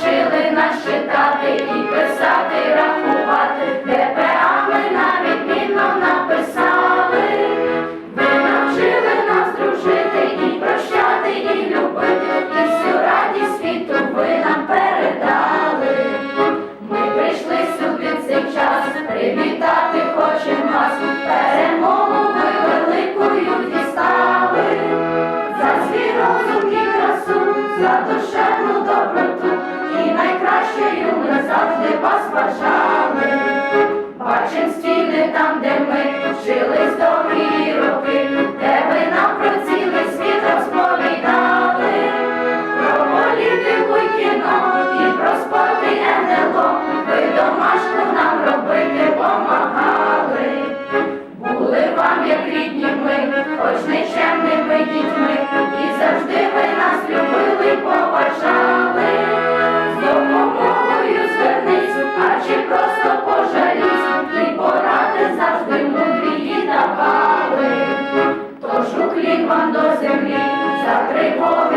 навчили нас читати і писати, рахувати, ДПА ми навіть відмінно написали. Ви навчили нас дружити і прощати, і любити, і всю радість світу ви нам передали. Ми прийшли сюди цей час, привітати вас бажали. cumplir cuando se abrí, sacrificó.